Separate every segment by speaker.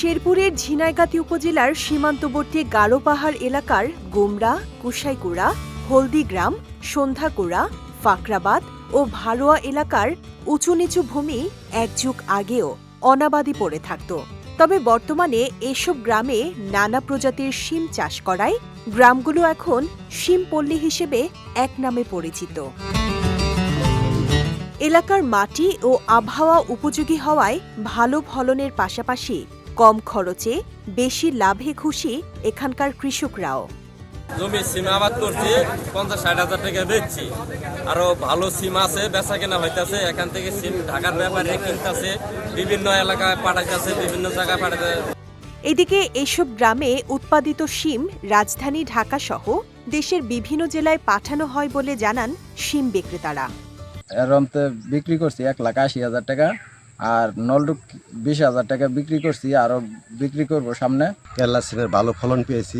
Speaker 1: শেরপুরের ঝিনাইগাতি উপজেলার সীমান্তবর্তী গারো পাহাড় এলাকার গোমরা কুসাইকুড়া হলদিগ্রাম, সন্ধ্যাকুড়া, ফাকরাবাদ ও ভারোয়া এলাকার উঁচু নিচু ভূমি এক যুগ আগেও অনাবাদি পড়ে থাকত। তবে বর্তমানে এসব গ্রামে নানা প্রজাতির শিম চাষ করায়, গ্রামগুলো এখন শিমপল্লী হিসেবে এক নামে পরিচিত। এলাকার মাটি ও আবহাওয়া উপযোগী হওয়ায় ভালো ফলনের পাশাপাশি কম খরচে বেশি লাভে খুশি এখানকার কৃষকরাও।
Speaker 2: জমি সিম আবাদ করছি পঞ্চাশ ষাট হাজার টাকা বেচছি। আরও ভালো সিম আছে বেচা কেনা হইতাছে। এখান থেকে সিম ঢাকার ব্যাপারে কিনতেছে বিভিন্ন এলাকায় পাঠাইতেছে বিভিন্ন জায়গায় পাঠাতে
Speaker 1: এদিকে এসব গ্রামে উৎপাদিত সিম রাজধানী ঢাকা সহ দেশের বিভিন্ন জেলায় পাঠানো হয় বলে জানান সিম বিক্রেতারা।
Speaker 3: এরমতে বিক্রি করছি এক লাখ আশি হাজার টাকা। আর নলডুক বিশ হাজার টাকা বিক্রি করছি আরও বিক্রি করব সামনে।
Speaker 4: কেরলা সিমের ভালো ফলন পেয়েছি।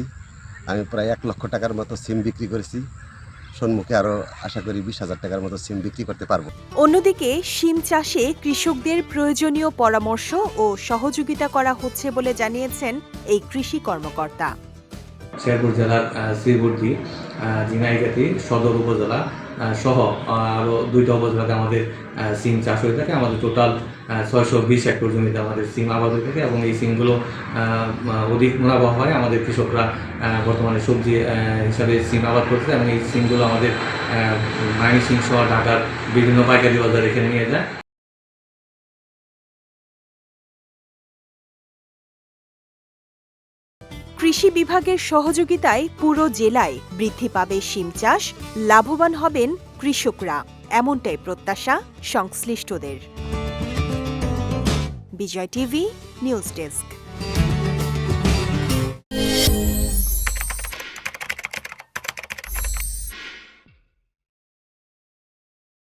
Speaker 4: আমি প্রায় এক লক্ষ টাকার মতো সিম বিক্রি করেছি। সম্মুখে আরও আশা করি বিশ হাজার টাকার মতো সিম বিক্রি করতে পারব।
Speaker 1: অন্যদিকে সিম চাষে কৃষকদের প্রয়োজনীয় পরামর্শ ও সহযোগিতা করা হচ্ছে বলে জানিয়েছেন এই কৃষি কর্মকর্তা।
Speaker 5: শেরপুর জেলার শ্রীবর্দী ঝিনাইগাতি সদর উপজেলা সহ আরও দুইটা উপজেলাতে আমাদের সিম চাষ হয়ে থাকে। আমাদের টোটাল ছয়শো বিশ হেক্টর জমিতে আমাদের সিম আবাদ হয়ে থাকে এবং এই সিমগুলো অধিক মুনাফা হয় আমাদের কৃষকরা বর্তমানে সবজি হিসাবে সিম আবাদ করছে এবং এই সিমগুলো আমাদের মাইনি সিম সহ ঢাকার বিভিন্ন পাইকারি বাজারে এখানে নিয়ে যায়।
Speaker 1: কৃষি বিভাগের সহযোগিতায় পুরো জেলায় বৃদ্ধি পাবে শিম চাষ, লাভবান হবেন কৃষকরা। এমনটাই প্রত্যাশা সংশ্লিষ্টদের। Bijoy TV, news desk.